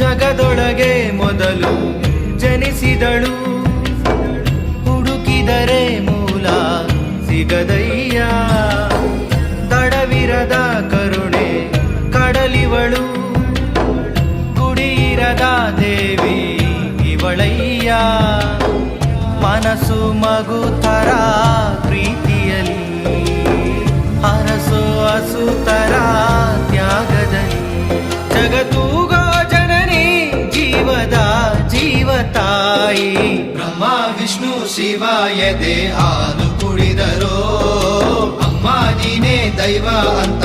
ಜಗದೊಳಗೆ ಮೊದಲು ಜನಿಸಿದಳು. ಹುಡುಕಿದರೆ ಮೂಲ ಸಿಗದಯ್ಯ. ತಡವಿರದ ಕರುಣೆ ಕಡಲಿವಳು. ಕುಡಿಯಿರದ ದೇವಿ ಇವಳಯ್ಯ. ಮನಸ್ಸು ಮಗು ತರ ತಾಯಿ. ಬ್ರಹ್ಮ ವಿಷ್ಣು ಶಿವ ಎದೆ ಹಾಲು ಕುಡಿದರೋ. ಅಮ್ಮ ನೀನೇ ದೈವ ಅಂತ